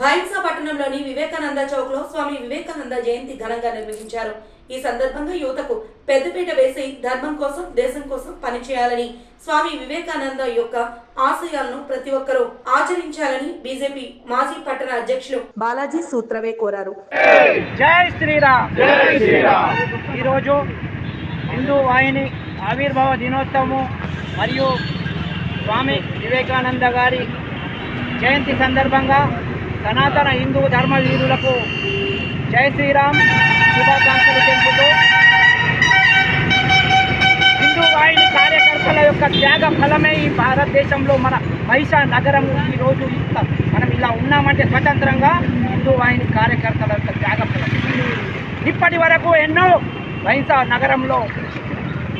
భైన్సా పట్టణంలోని వివేకానంద చౌక్లో స్వామి వివేకానంద జయంతి ఘనంగా నిర్వహించారు. ఈ సందర్భంగా యువతకు పెద్దపీట వేసి ధర్మం కోసం దేశం కోసం పనిచేయాలని స్వామి వివేకానంద యొక్క ఆశయాలను ప్రతి ఒక్కరూ ఆచరించాలని బీజేపీ మాజీ పట్టణ అధ్యక్షులు బాలాజీ సూత్రవే కోరారు. జై శ్రీరామ్. జై శ్రీరామ్. ఈరోజు హిందూ వాహిని ఆవిర్భావ దినోత్సవము మరియు స్వామి వివేకానంద గారి జయంతి సందర్భంగా సనాతన హిందూ ధర్మ వీరులకు జై శ్రీరామ్ శుభాకాంక్షలు తెలుపుతూ హిందూ వాహిని కార్యకర్తల యొక్క త్యాగ ఫలమే ఈ భారతదేశంలో మన మహిషా నగరం ఈరోజు ఇంత మనం ఇలా ఉన్నామంటే స్వతంత్రంగా హిందూ వాహిని కార్యకర్తల యొక్క త్యాగ ఫలం. ఇప్పటి వరకు ఎన్నో మహిషా నగరంలో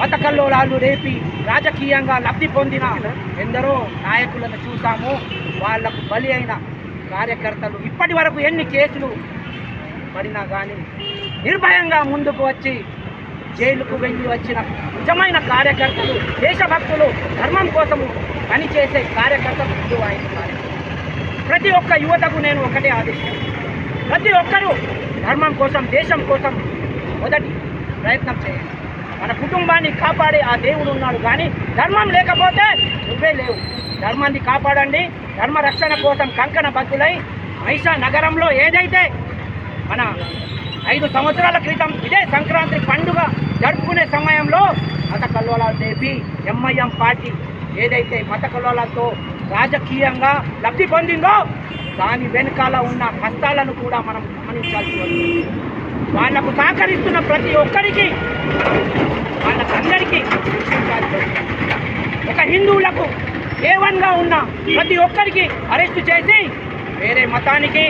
మతకల్లోలాలు రేపి రాజకీయంగా లబ్ధి పొందిన ఎందరో నాయకులను చూసాము. వాళ్ళకు బలి అయిన కార్యకర్తలు ఇప్పటి వరకు ఎన్ని కేసులు పడినా కానీ నిర్భయంగా ముందుకు వచ్చి జైలుకు వెళ్ళి వచ్చిన నిజమైన కార్యకర్తలు దేశభక్తులు ధర్మం కోసము పనిచేసే కార్యకర్తలు హిందూ ఆయన ప్రతి ఒక్క యువతకు నేను ఒకటే ఆదేశం. ప్రతి ఒక్కరూ ధర్మం కోసం దేశం కోసం మొదటి ప్రయత్నం చేయండి. మన కుటుంబాన్ని కాపాడే ఆ దేవుడు ఉన్నాడు. కానీ ధర్మం లేకపోతే నువ్వే లేవు. ధర్మాన్ని కాపాడండి. ధర్మ రక్షణ కోసం కంకణ బద్దులై మహిషా నగరంలో ఏదైతే మన ఐదు సంవత్సరాల క్రితం ఇదే సంక్రాంతి పండుగ జరుపుకునే సమయంలో మత కల్లోలాలు లేపి ఎంఐఎం పార్టీ ఏదైతే మత కల్లోలాలతో రాజకీయంగా లబ్ధి పొందిందో దాని వెనకాల ఉన్న కష్టాలను కూడా మనం గమనించాల్సి వస్తుంది. వాళ్ళకు సహకరిస్తున్న ప్రతి ఒక్కరికి వాళ్ళకందరికీ శిక్షించాల్సి వస్తుంది ఒక హిందువులకు ఏవన్గా ఉన్న ప్రతి ఒక్కరికి అరెస్టు చేసి వేరే మతానికి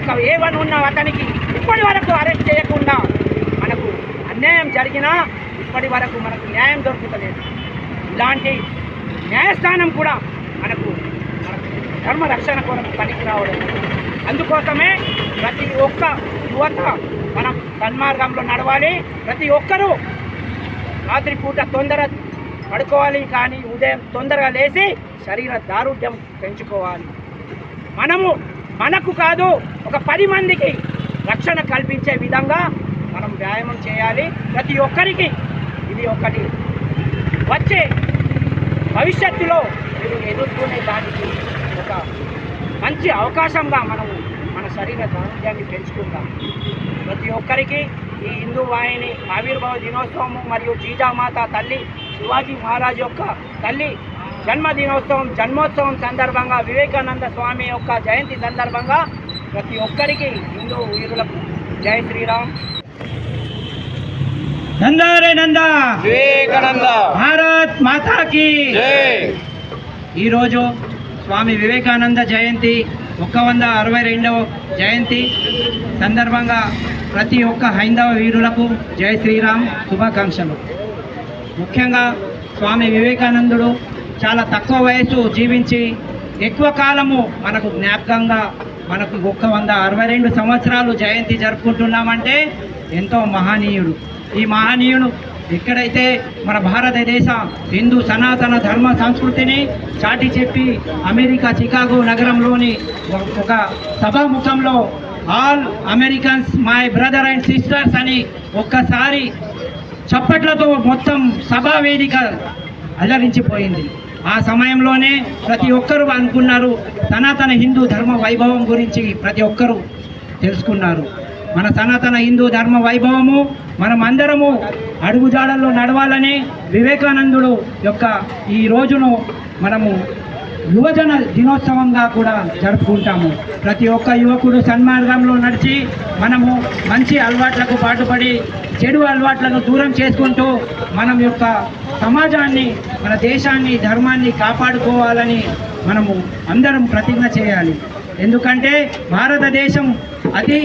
ఒక ఏవన్ ఉన్న అతనికి ఇప్పటి వరకు అరెస్ట్ చేయకుండా మనకు అన్యాయం జరిగినా ఇప్పటి వరకు మనకు న్యాయం దొరుకుతలేదు. ఇలాంటి న్యాయస్థానం కూడా మనకు ధర్మ రక్షణ కొరకు పనికి రావడం. అందుకోసమే ప్రతి ఒక్క యువత మనం సన్మార్గంలో నడవాలి. ప్రతి ఒక్కరూ రాత్రిపూట తొందర పడుకోవాలి కానీ ఉదయం తొందరగా లేచి శరీర దారుఢ్యం పెంచుకోవాలి. మనము మనకు కాదు ఒక పది మందికి రక్షణ కల్పించే విధంగా మనం వ్యాయామం చేయాలి. ప్రతి ఒక్కరికి ఇది ఒకటి. వచ్చే భవిష్యత్తులో మీరు ఎదుర్కొనే దానికి ఒక మంచి అవకాశంగా మనము మన శరీర దారుఢ్యాన్ని పెంచుకుందాం. ప్రతి ఒక్కరికి ఈ హిందూ వాహిని ఆవిర్భావ దినోత్సవం మరియు జీజామాత తల్లి శివాజీ మహారాజ్ యొక్క తల్లి జన్మదినోత్సవం జన్మోత్సవం సందర్భంగా వివేకానంద స్వామి యొక్క జయంతి సందర్భంగా ప్రతి ఒక్కరికి హిందూ వీరులకు జై శ్రీరామ్. నందారే నందా! వివేకానంద! భారత్ మాతాకి జై! ఈరోజు స్వామి వివేకానంద జయంతి ఒక్క వంద అరవై రెండవ జయంతి సందర్భంగా ప్రతి ఒక్క హైందవ వీరులకు జై శ్రీరామ్ శుభాకాంక్షలు. ముఖ్యంగా స్వామి వివేకానందుడు చాలా తక్కువ వయసు జీవించి ఎక్కువ కాలము మనకు జ్ఞాపకంగా మనకు ఒక్క వంద అరవై రెండు సంవత్సరాలు జయంతి జరుపుకుంటున్నామంటే ఎంతో మహనీయుడు. ఈ మహనీయుడు ఎక్కడైతే మన భారతదేశ హిందూ సనాతన ధర్మ సంస్కృతిని చాటి చెప్పి అమెరికా చికాగో నగరంలోని ఒక- సభాముఖంలో all Americans my brother and sisters అని ఒక్కసారి చప్పట్లతో మొత్తం సభా వేదిక అల్లరించిపోయింది ఆ సమయంలోనే ప్రతి ఒక్కరూ అనుకున్నారు సనాతన హిందూ ధర్మ వైభవం గురించి ప్రతి ఒక్కరూ తెలుసుకున్నారు. మన సనాతన హిందూ ధర్మ వైభవము మనం అందరము అడుగుజాడల్లో నడవాలని వివేకానందుడు యొక్క ఈ రోజును మనము యువజన దినోత్సవంగా కూడా జరుపుకుంటాము. ప్రతి ఒక్క యువకుడు సన్మార్గంలో నడిచి మనము మంచి అలవాట్లకు పాటుపడి చెడు అలవాట్లను దూరం చేసుకుంటూ మనం యొక్క సమాజాన్ని మన దేశాన్ని ధర్మాన్ని కాపాడుకోవాలని మనము అందరం ప్రతిజ్ఞ చేయాలి. ఎందుకంటే భారతదేశం అతి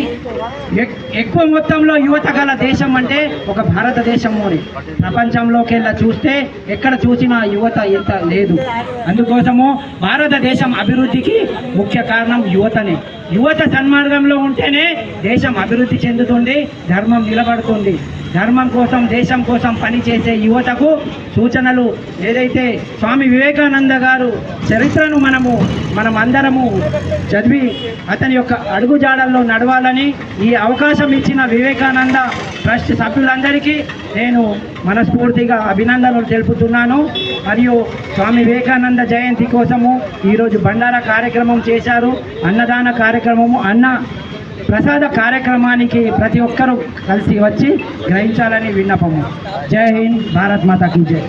వ్యక్తి ఎక్కువ మొత్తంలో యువత గల దేశం అంటే ఒక భారతదేశంలోనే ప్రపంచంలోకెల్లా చూస్తే ఎక్కడ చూసినా యువత ఇంత లేదు. అందుకోసము భారతదేశం అభివృద్ధికి ముఖ్య కారణం యువతనే. యువత సన్మార్గంలో ఉంటేనే దేశం అభివృద్ధి చెందుతుంది ధర్మం నిలబడుతుంది. ధర్మం కోసం దేశం కోసం పనిచేసే యువతకు సూచనలు ఏదైతే స్వామి వివేకానంద గారు చరిత్రను మనము మనం అందరము చదివి అతని యొక్క అడుగుజాడల్లో నడవాలని ఈ అవకాశం అవకాశం ఇచ్చిన వివేకానంద ట్రస్ట్ సభ్యులందరికీ నేను మనస్ఫూర్తిగా అభినందనలు తెలుపుతున్నాను. మరియు స్వామి వివేకానంద జయంతి కోసము ఈరోజు బండారా కార్యక్రమం చేశారు. అన్నదాన కార్యక్రమము అన్న ప్రసాద కార్యక్రమానికి ప్రతి ఒక్కరూ కలిసి వచ్చి గ్రహించాలని విన్నపము. జై హింద్ భారత్ మాతకి జై.